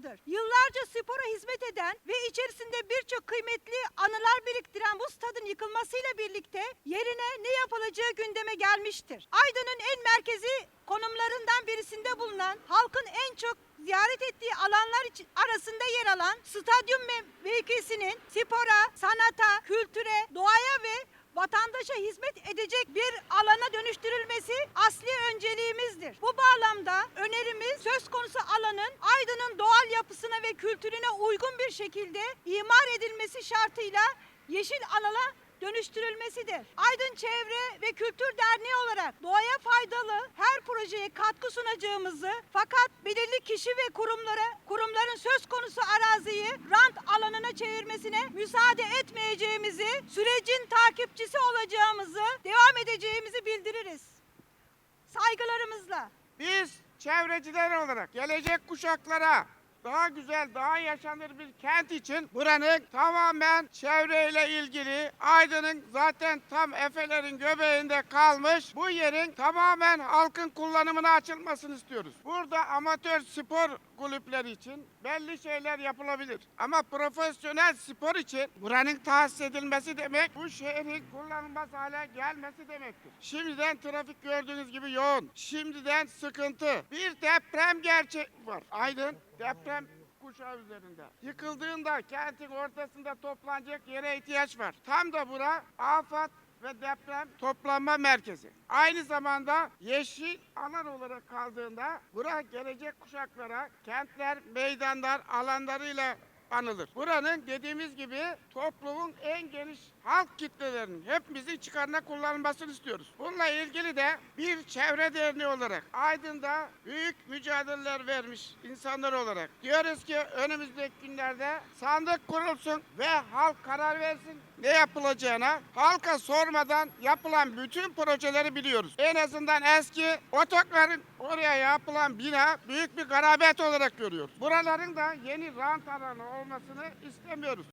stadıdır. Yıllarca spora hizmet eden ve içerisinde birçok kıymetli anılar biriktiren bu stadın yıkılmasıyla birlikte yerine ne yapılacağı gündeme gelmiştir. Aydın'ın en merkezi konumlarından birisinde bulunan halkın en çok ziyaret ettiği alanlar arasında yer alan stadyum mev- mevkisinin spora, sanata, kültüre, doğaya ve vatandaşa hizmet edecek bir alana dönüştürülmesi asli önceliğimizdir. Bu bağlamda önerimiz söz konusu alanın Aydın'ın doğal yapısına ve kültürüne uygun bir şekilde imar edilmesi şartıyla yeşil alana dönüştürülmesidir. Aydın Çevre ve Kültür Derneği olarak doğaya faydalı her projeye katkı sunacağımızı fakat belirli kişi ve kurumlara kurumların söz konusu araziyi rant alanına çevirmesine müsaade etmeyeceğimizi, sürecin takipçisi olacağımızı, devam edeceğimizi bildiririz. Saygılarımızla. Biz çevreciler olarak gelecek kuşaklara daha güzel, daha yaşanır bir kent için buranın tamamen çevreyle ilgili Aydın'ın zaten tam Efelerin göbeğinde kalmış bu yerin tamamen halkın kullanımına açılmasını istiyoruz. Burada amatör spor kulüpleri için belli şeyler yapılabilir. Ama profesyonel spor için buranın tahsis edilmesi demek bu şehrin kullanılmaz hale gelmesi demektir. Şimdiden trafik gördüğünüz gibi yoğun. Şimdiden sıkıntı. Bir deprem gerçek var. Aydın deprem kuşağı üzerinde. Yıkıldığında kentin ortasında toplanacak yere ihtiyaç var. Tam da bura afat ve deprem toplanma merkezi. Aynı zamanda yeşil alan olarak kaldığında bura gelecek kuşaklara kentler, meydanlar alanlarıyla anılır. Buranın dediğimiz gibi toplumun halk kitlelerinin hepimizin çıkarına kullanılmasını istiyoruz. Bununla ilgili de bir çevre derneği olarak Aydın'da büyük mücadeleler vermiş insanlar olarak diyoruz ki önümüzdeki günlerde sandık kurulsun ve halk karar versin ne yapılacağına. Halka sormadan yapılan bütün projeleri biliyoruz. En azından eski otogarın oraya yapılan bina büyük bir garabet olarak görüyoruz. Buraların da yeni rant alanı olmasını istemiyoruz.